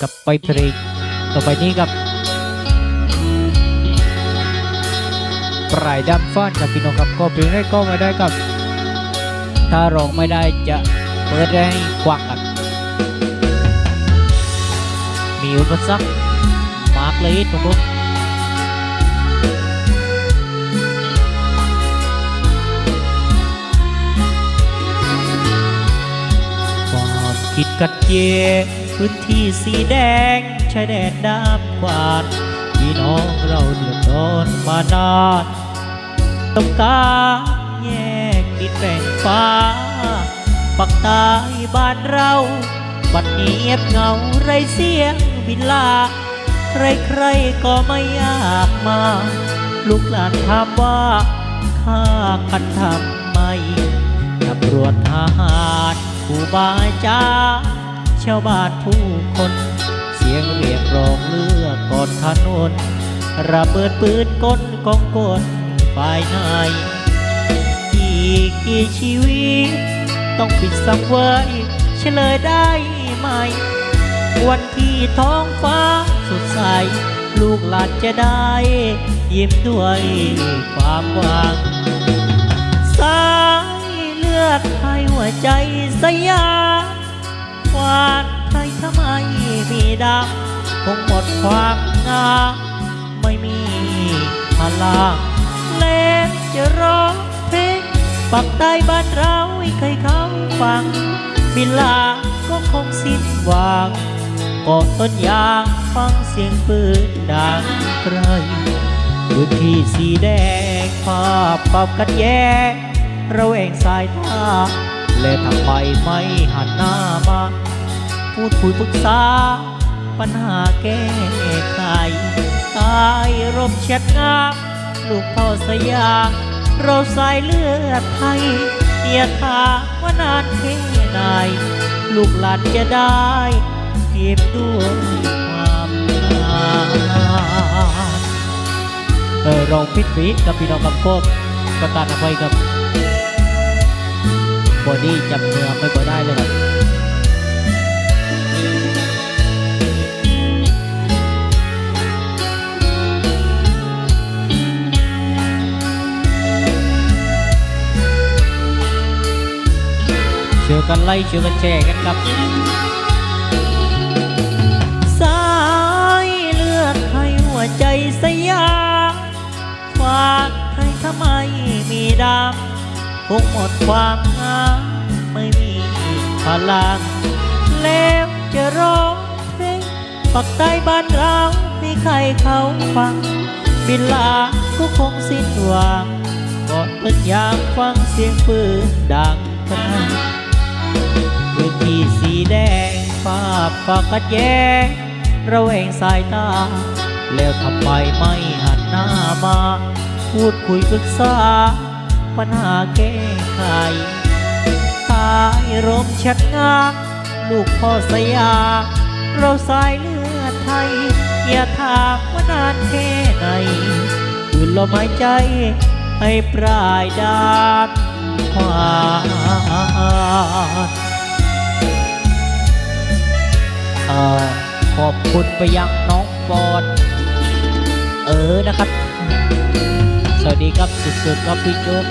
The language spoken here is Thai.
กับไปเพลงต่อไปนี้กับปลายดำฟ้านกับพี่น้องครับก็เพลงแรกก็มาได้กับ ถ้าร้องไม่ได้จะเปิดให้กว้างกันมีอุปสรรคมากเลยทุกคนคิดกัดเย พื้นที่สีแดงชายแดนด้ามกวาดพี่น้องเราเดือดร้อนมานานต้องการแยกดินแบ่งฟ้าปักใต้บ้านเราบัดเงียบเงาไรเสียงวิลา ใครๆก็ไม่อยากมา ลูกหลานถามว่าข้ากันทำไมตำรวจทหารผู้บาจา ชาวบ้านผู้คน เสียงเรียกร้องเลือกกอนถนนระเบิดปืนก้นกองกลฝ่ายในอีกกี่ชีวิต ต้องปิดสังเวยเฉลยได้ไหม วันที่ท้องฟ้าสดใส ลูกหลานจะได้ ยิ้มด้วยความหวังสายเลือดไทยหัวใจสยาม วานไทยทำไมมีดำคงหมดความงามไม่มีพลังเล่นจะร้องเพลงปักใต้บ้านเราให้ใครเขาฟัง บิลาก็คงสิ้นหวังกาะต้นยางฟังเสียงปืนดังไกลพื้นที่สีแดงภาพปรับกันแย้งระแวงสายตา และทำไมไม่หันหน้ามา พูดคุยปรึกษา ปัญหาแก้ไขตายรบเช็ดงาลูกพ่อสยามเราสายเลือดไทยอย่าถาว่านานแค่ไหนลูกหลานจะได้เก็บด้วยความงามเออรองพิทวีกับพี่น้องกับโคบก็ตัดอภัยครับ บอดี้จับเนื้อไม่พอได้เลยครับเชื่อกันไล่เชื่อกันแชร์กันครับ คงหมดความงามไม่มีพลังแล้วจะร้องเพลงปักใต้บ้านเราให้ใครเขาฟัง บินลาก็คงสิ้นหวังกอนเพิ่นอยากฟังเสียงปืนดังพนันพื้นที่สีแดงฟ้าฝากกัดแย้งระแวงสายตา แล้วทำไมไม่หันหน้ามา พูดคุยปรึกษา ปัญหาแก้ไขตายรมชัดงามลูกพ่อสยามเราสายเลือดไทย อย่าถามว่านานแค่ไหนคืนลมหายใจให้ปลายดานความเอ่อขอบคุณไปยังน้องบอลเออนะครับ สวัสดีครับสุดๆครับพี่โจ๊ก